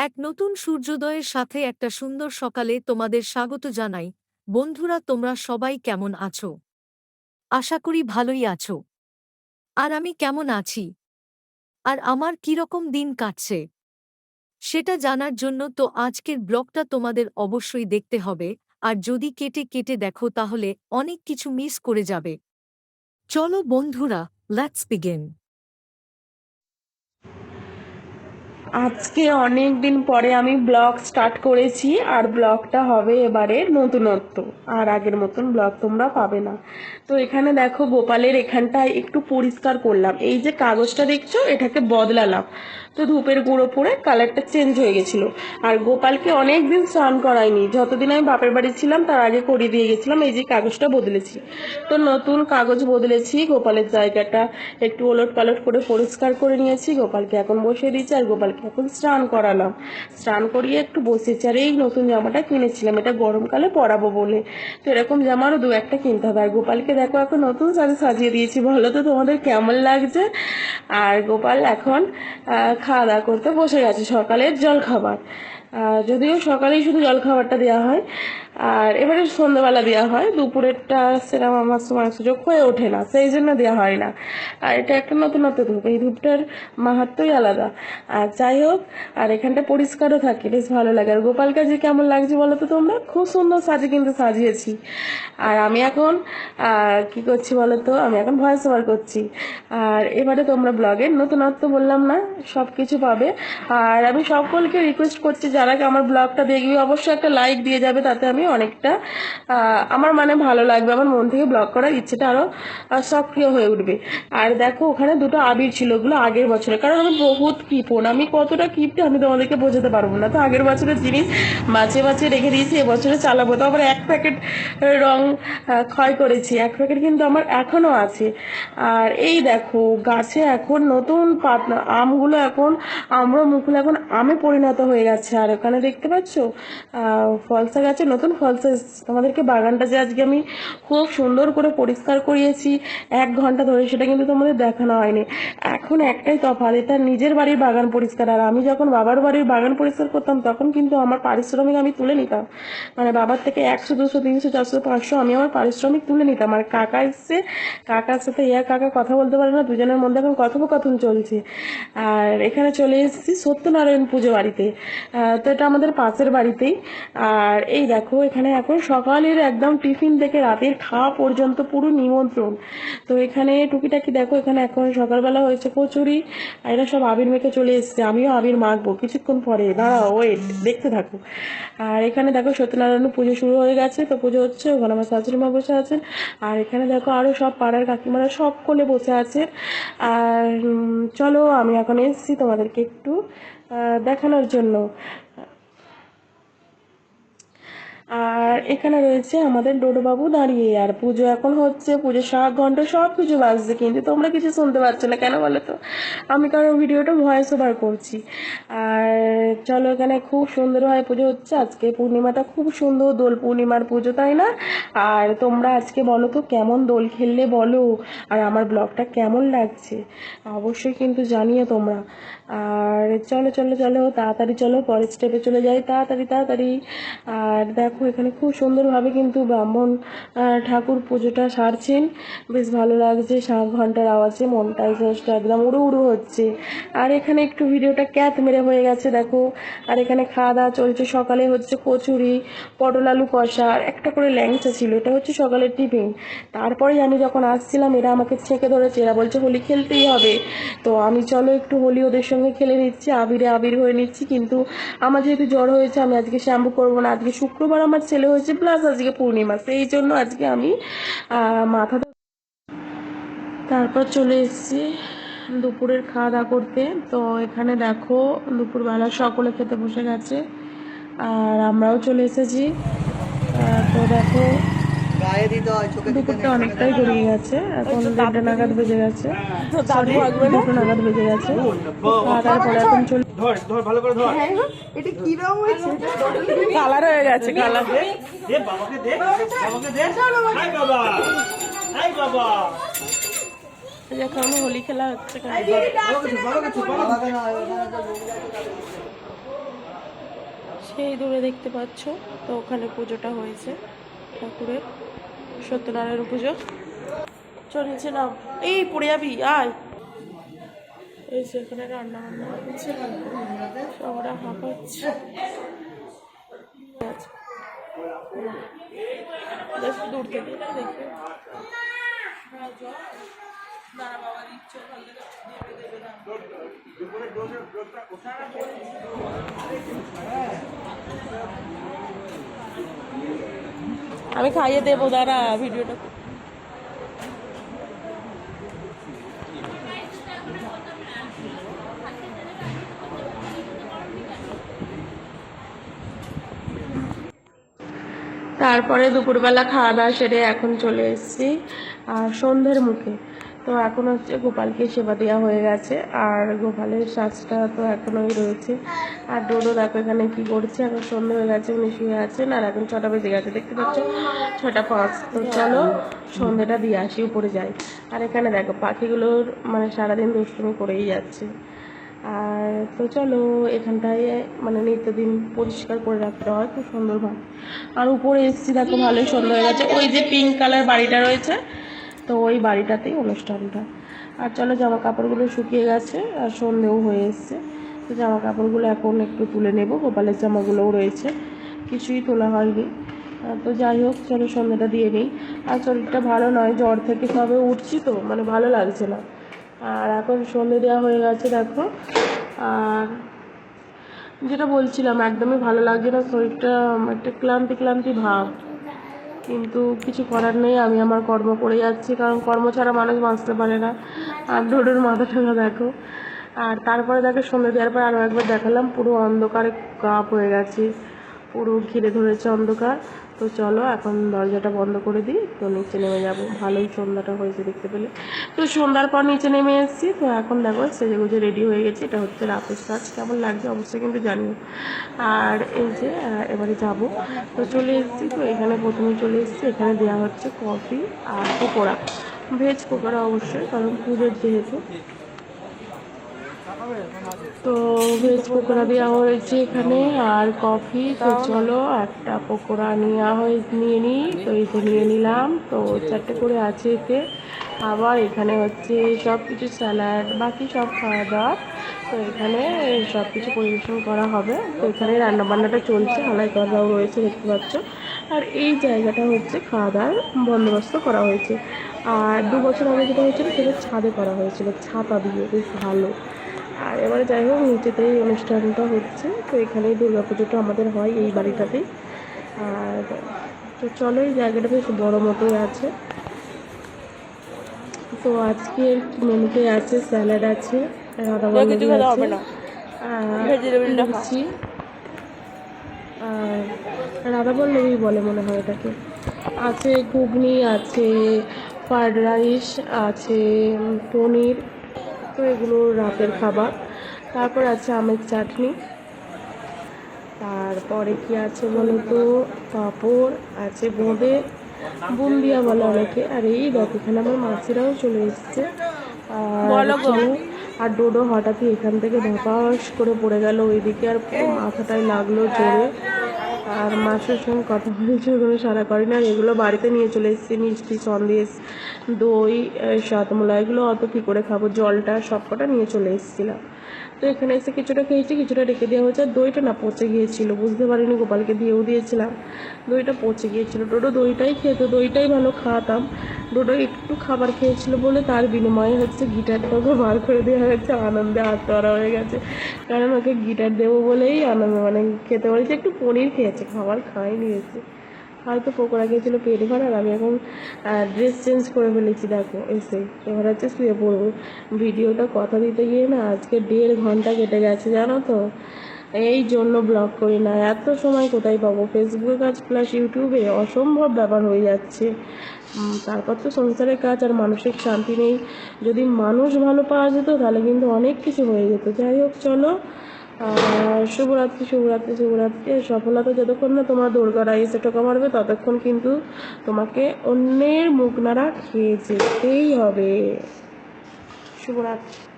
এক নতুন সূর্যোদয়ের সাথে একটা সুন্দর সকালে তোমাদের স্বাগত জানাই। বন্ধুরা, তোমরা সবাই কেমন আছো? আশা করি ভালোই আছো। আর আমি কেমন আছি? আর আমার কীরকম দিন কাটছে? সেটা জানার জন্য তো আজকের ব্লগটা তোমাদের অবশ্যই দেখতে হবে। আর যদি কেটে কেটে দেখো, তাহলে অনেক কিছু মিস করে যাবে। চলো বন্ধুরা লেটস বিগেন আজকে অনেক দিন পরে আমি ব্লগ স্টার্ট করেছি, আর ব্লগটা হবে এবারে নতুনত্ব। আর আগের মতন ব্লগ তোমরা পাবে না। তো এখানে দেখো গোপালের এখানটায় একটু পরিষ্কার করলাম। এই যে কাগজটা দেখছ, এটাকে বদলালাম। তো ধূপের গুঁড়ো পরে কালারটা চেঞ্জ হয়ে গেছিল। আর গোপালকে অনেক দিন স্নান করাইনি যতদিন আমি বাপের বাড়ি ছিলাম, তার আগে করিয়ে দিয়ে গেছিলাম, এই যে কাগজটা বদলেছি। তো নতুন কাগজ বদলেছি, গোপালের জায়গাটা একটু ওলট পালট করে পরিষ্কার করে নিয়েছি। গোপালকে এখন বসিয়ে দিয়েছি, আর গোপালকে এখন স্নান করালাম। স্নান করিয়ে একটু বসেছি, আর এই নতুন জামাটা কিনেছিলাম, এটা গরমকালে পরাবো বলে। তো এরকম জামারও দু একটা কিনতে হবে। আর গোপালকে দেখো, এখন নতুন সাজে সাজিয়ে দিয়েছি, বলো তো তোমাদের কেমন লাগছে? আর গোপাল এখন খাওয়া দাওয়া করতে বসে গেছে সকালের জল খাবার যদিও সকালেই শুধু জল খাবারটা দেওয়া হয় আর এবারে সন্ধ্যাবেলা দেওয়া হয়, দুপুরেরটা সেরকম আমার সময় সুযোগ হয়ে ওঠে না, সেই জন্য দেওয়া হয় না। আর এটা একটা নতুনত্ব ধূপ, এই ধূপটার মাহাত্মই আলাদা। আর যাই হোক, আর এখানটা পরিষ্কারও থাকে, বেশ ভালো লাগে। আর গোপাল কাজে কেমন লাগছে বলো তো তোমরা? খুব সুন্দর সাজে কিন্তু সাজিয়েছি। আর আমি এখন কি করছি বলো তো? আমি এখন ভয়েস ওভার করছি। আর এবারে তোমরা ব্লগের নতুনত্ব বললাম না সব কিছু পাবে। আর আমি সকলকে রিকোয়েস্ট করছি, যারা আমার ব্লগটা দেখবি, অবশ্যই একটা লাইক দিয়ে যাবে, তাতে আমি অনেকটা। আমার মানে ভালো লাগবে, আমার মন থেকে ব্লগ করার ইচ্ছেটা আরও সক্রিয় হয়ে উঠবে। আর দেখো, ওখানে দুটো আবির ছিল, ওগুলো আগের বছরে কারণ আমি বহুত কিপন আমি কতটা কিপটে আমি তোমাদেরকে বোঝাতে পারব না। তো আগের বছরের জিনিস বাঁচিয়ে বাঁচিয়ে রেখে দিয়েছি, এবছরে চালাবো। তো আবার এক প্যাকেট রং ক্ষয় করেছি। এক প্যাকেট কিন্তু আমার এখনও আছে। আর এই দেখো, গাছে এখন নতুন পাতা আমগুলো এখন আমরা মুখগুলো এখন আমে পরিণত হয়ে গেছে। আর ওখানে দেখতে পাচ্ছ? ফলসা গাছে নতুন ফলসা এসেছে। তোমাদেরকে বাগানটা যে আজকে আমি খুব সুন্দর করে পরিষ্কার করিয়েছি, এক ঘণ্টা ধরে সেটা কিন্তু তোমাদের দেখানো হয়নি। এখন একটাই তফাৎ, এটা নিজের বাড়ির বাগান পরিষ্কার। আর আমি যখন বাবার বাড়ির বাগান পরিষ্কার করতাম, তখন কিন্তু আমার পারিশ্রমিক আমি তুলে নিতাম। মানে বাবার থেকে একশো, দুশো, তিনশো, চারশো, পাঁচশো আমি আমার পারিশ্রমিক তুলে নিতাম। আর কাকা এসছে, কাকার সাথে ইয়া, কাকা কথা বলতে পারে না, দুজনের মধ্যে এখন কথোপকথন চলছে। আর এখানে চলে এসেছি সত্যনারায়ণ পুজো বাড়িতে। তো এটা আমাদের পাশের বাড়িতেই। আর এই দেখো এখানে এখন সকালের একদম টিফিন থেকে রাতের খাওয়া পর্যন্ত পুরো নিমন্ত্রণ। তো এখানে টুকিটাকি দেখো, এখানে এখন সকালবেলা হয়েছে কচুরি, আর এরা সব আবির মেখে চলে এসছে। আমিও আবির মাখবো কিছুক্ষণ পরে। দাঁড়াও ওয়েট দেখতে থাকো। আর এখানে দেখো সত্যনারায়ণ পুজো শুরু হয়ে গেছে, তো পুজো হচ্ছে, ওখানে আমার শাশুড়ি মা বসে আছেন। আর এখানে দেখো আরও সব পাড়ার কাকিমারা সব কোলে বসে আছে আর চলো আমি এখন এসেছি তোমাদেরকে একটু দেখানোর জন্য। আর এখানে রয়েছে আমাদের ডোডোবাবু দাঁড়িয়ে, আর পুজো এখন হচ্ছে, পুজো শাক ঘণ্টা সব কিছু বাজছে, কিন্তু তোমরা কিছু শুনতে পাচ্ছ না, কেন বলো তো? আমি কারণ ভিডিওটা ভয়েস ওভার করছি। আর চলো এখানে খুব সুন্দরভাবে পুজো হচ্ছে, আজকে পূর্ণিমাটা খুব সুন্দর, দোল পূর্ণিমার পুজো, তাই না? আর তোমরা আজকে বলো তো, কেমন দোল খেললে বলো? আর আমার ব্লগটা কেমন লাগছে? অবশ্যই কিন্তু জানিও তোমরা। আর চলো চলো চলো, তাড়াতাড়ি চলো, পরের স্টেপে চলে যাই, তাড়াতাড়ি তাড়াতাড়ি। আর দেখো এখানে খুব সুন্দরভাবে কিন্তু ব্রাহ্মণ ঠাকুর পুজোটা সারছেন। বেশ ভালো লাগছে শাঁখ ঘণ্টার আওয়াজে মনটাই জাস্ট একদম উড়ু উড়ু হচ্ছে। আর এখানে একটু ভিডিওটা ক্যাত মেরে হয়ে গেছে, দেখো। আর এখানে খাওয়া দাওয়া চলছে, সকালে হচ্ছে কচুরি, পটল আলু কষা, আর একটা করে ল্যাংচা ছিল, এটা হচ্ছে সকালের টিফিন। তারপরে আমি যখন আসছিলাম, এরা আমাকে ছেঁকে ধরেছে, এরা বলছে হোলি খেলতেই হবে। তো আমি চলো একটু হোলি ওদের সঙ্গে খেলে নিচ্ছি, আবিরে আবির হয়ে নিচ্ছি, কিন্তু আমার যেহেতু জ্বর হয়েছে, আমি আজকে শ্যাম্পু করব না। আজকে শুক্রবার আমার ছেলে হয়েছে প্লাস আজকে পূর্ণিমা সেই জন্য আজকে আমি মাথাটা তারপর চলে এসেছি দুপুরের খাওয়া দাওয়া করতে। তো এখানে দেখো দুপুরবেলা সকলে খেতে বসে গেছে আর আমরাও চলে এসেছি। তো দেখো দুপুরটা অনেকটাই গড়িয়ে গেছে। এখন দেড়টা নাগাদ বেজে গেছে দুটো নাগাদ বেজে গেছে। খাওয়া দাওয়ার পরে এখন চলে ধর ধর ভালো করে ধর। এটা কিরম হয়েছে? কালার হয়ে গেছে কালার দে বাবাকে দে বাবাকে দে। হাই বাবা। হাই বাবা। দেখো আমি হোলি খেলা হচ্ছে না সেই দূরে দেখতে পাচ্ছ তো ওখানে পুজোটা হয়েছে ঠাকুরের সত্যনারায়ণ পুজো। চল নিচে নাও এই পড়ে যাবি আয়। এই যে রান্না বান্না হচ্ছে সবরা হাঁপাচ্ছে। দূর থেকে দেখে আমি খাইয়ে দেবো, দাঁড়া, ভিডিওটা তারপরে দুপুরবেলা খাওয়া দাওয়া সেরে এখন চলে এসেছি সন্ধ্যের মুখে। তো এখন হচ্ছে গোপালকে সেবা দেওয়া হয়ে গেছে, আর গোপালের সাজটা তো এখনোই রয়েছে। আর ডোডো দেখো এখানে কি করছে, এখন সন্ধ্যে হয়ে গেছে, উনি শুয়ে আছেন, আর এখন ছটা বেজে গেছে, দেখতে পাচ্ছ? ছটা পাঁচ। তো চলো, সন্ধ্যেটা দিয়ে আসি, উপরে যাই। আর এখানে দেখো, পাখিগুলোর মানে সারাদিন দুষ্টুমি করেই যাচ্ছে। আর তো চলো, এখানটায় মানে নিত্যদিন পরিষ্কার করে রাখতে হয়, খুব সুন্দরভাবে আর উপরে এসছি দেখো, ভালোই সুন্দর হয়ে গেছে। ওই যে পিঙ্ক কালার বাড়িটা রয়েছে, তো ওই বাড়িটাতেই অনুষ্ঠানটা। আর চলো জামা কাপড়গুলো শুকিয়ে গেছে, আর সন্ধেও হয়ে এসছে। তো জামা কাপড়গুলো এখন একটু তুলে নেব, গোপালের জামাগুলোও রয়েছে। কিছুই তোলা হয়নি। তো যাই হোক, চলো সন্ধ্যাটা দিয়ে নিই। আর শরীরটা ভালো নয়, জ্বর থেকে সবে উঠছি তো মানে ভালো লাগছে না। আর এখন সন্ধে দেওয়া হয়ে গেছে, দেখো। আর যেটা বলছিলাম, একদমই ভালো লাগছে না, শরীরটা একটা ক্লান্তি ক্লান্তি ভাব। কিন্তু কিছু করার নেই, আমি আমার কর্ম করে যাচ্ছি, কারণ কর্ম ছাড়া মানুষ বাঁচতে পারে না। আর ডোডোর মাথা ঠাকা দেখো। আর তারপরে দেখো সন্ধ্যে দেওয়ার পর আরও একবার দেখালাম, পুরো অন্ধকারে কাপ হয়ে গেছে। পুরো ঘিরে ধরেছে অন্ধকার। তো চলো, এখন দরজাটা বন্ধ করে দিই, তো নিচে নেমে যাব। ভালোই সন্ধ্যাটা হয়েছে দেখতে পেলে। তো সন্ধ্যার পর নিচে নেমে এসেছি, তো এখন দেখো সেজে গুজে রেডি হয়ে গেছি। এটা হচ্ছে রাতের কাজ, কেমন লাগছে অবশ্যই কিন্তু জানিও। আর এই যে এবারে যাব। তো চলে এসেছি, তো এখানে প্রথমে চলে এসেছি। এখানে দেওয়া হচ্ছে কফি আর পকোড়া। ভেজ পকোড়া অবশ্যই, কারণ পুজোর যেহেতু। তো ভেজ পকোড়া দেওয়া হয়েছে এখানে আর কফি। তো চলো একটা পকোড়া নেওয়া হয়ে নিয়ে নিই তো যে নিয়ে নিলাম। তো চারটে করে আছে এতে। আবার এখানে হচ্ছে সব কিছু স্যালাড, বাকি সব খাওয়া দাওয়া। তো এখানে সব কিছু পরিবেশন করা হবে। তো এখানে রান্নাবান্নাটা চলছে। হালাই করাও রয়েছে, দেখতে পাচ্ছ। আর এই জায়গাটা হচ্ছে খাওয়া দাওয়ার বন্দোবস্ত করা হয়েছে। আর দু বছর আগে যেটা হয়েছিল, সেটা ছাদে করা হয়েছিল। ছাতা দিয়ে, বেশ ভালো। আর এবারে যাই হোক নিচেতেই অনুষ্ঠানটা হচ্ছে। তো এখানেই দুর্গা পুজোটা আমাদের হয় এই বাড়িটাতেই। আর তো চলো এই জায়গাটা বেশ বড় মতোই আছে। তো আজকে মেনুতে আছে স্যালাড আছে রাধা আর লুচি আর রাধা বল্লভী বলে মনে হয় এটাকে। আছে ঘুগনি আছে ফ্রায়েড রাইস আছে পনির। তো এগুলো রাতের খাবার। তারপর আছে আমের চাটনি। তারপরে কি আছে বলো তো পাঁপড় আছে বোঁদে বুন্দিয়া বলে অনেকে। আর এই দেখো এখানে আমার মাসিরাও চলে এসছে। আর ডোডো হঠাৎই এখান থেকে ধপাস করে পড়ে গেল। ওইদিকে আর পুরো মাথাটাই লাগল জোরে। আর মাছের সঙ্গে কথা বলছে ওগুলো সারা করি না এগুলো বাড়িতে নিয়ে চলে এসেছি, মিষ্টি, সন্দেশ, দই সাতমূলা, এগুলো অত কী করে খাব? জলটা সবকটা নিয়ে চলে এসেছিলাম। তো এখানে এসে কিছুটা খেয়েছি, কিছুটা রেখে দেওয়া হয়েছে দইটা না পচে গিয়েছিল, বুঝতে পারিনি গোপালকে দিয়েও দিয়েছিলাম। দইটা পচে গিয়েছিল। ডোডো দইটাই খেতো দইটাই ভালো খাওয়াতাম। ডোডো একটু খাবার খেয়েছিল বলে তার বিনিময়ে হচ্ছে গিটারটাকে বার করে দেওয়া হয়েছে, আনন্দে হাত ধরা হয়ে গেছে। কারণ ওকে গিটার দেবো বলেই আনন্দ মানে খেতে বলেছে, একটু পনির খেয়েছে, খাবার খাইনি এসে হয়তো পকোড়া খেয়েছিল পেট ভরা, আর আমি এখন ড্রেস চেঞ্জ করে ফেলেছি, দেখো, এসে। এবার হচ্ছে শুয়ে পড়ব। ভিডিওটা কথা দিতে গিয়ে না আজকে দেড় ঘণ্টা কেটে গেছে, জানো তো? এই জন্য ব্লগ করি না। এত সময় কোথায় পাবো? ফেসবুকে কাজ প্লাস ইউটিউবে অসম্ভব ব্যাপার হয়ে যাচ্ছে। তারপর তো সংসারের কাজ আর মানসিক শান্তি নেই। যদি মানুষ ভালো পাওয়া যেত, তাহলে কিন্তু অনেক কিছু হয়ে যেত। যাই হোক, চলো। শুভরাত্রি শুভরাত্রি শুভরাত্রি। সফলতা যতক্ষণ না তোমার দুর্গারা রাইসে টোকা মারবে, ততক্ষণ কিন্তু তোমাকে অন্যের মুখ নাড়া খেয়ে যেতেই হবে। শুভরাত্রি।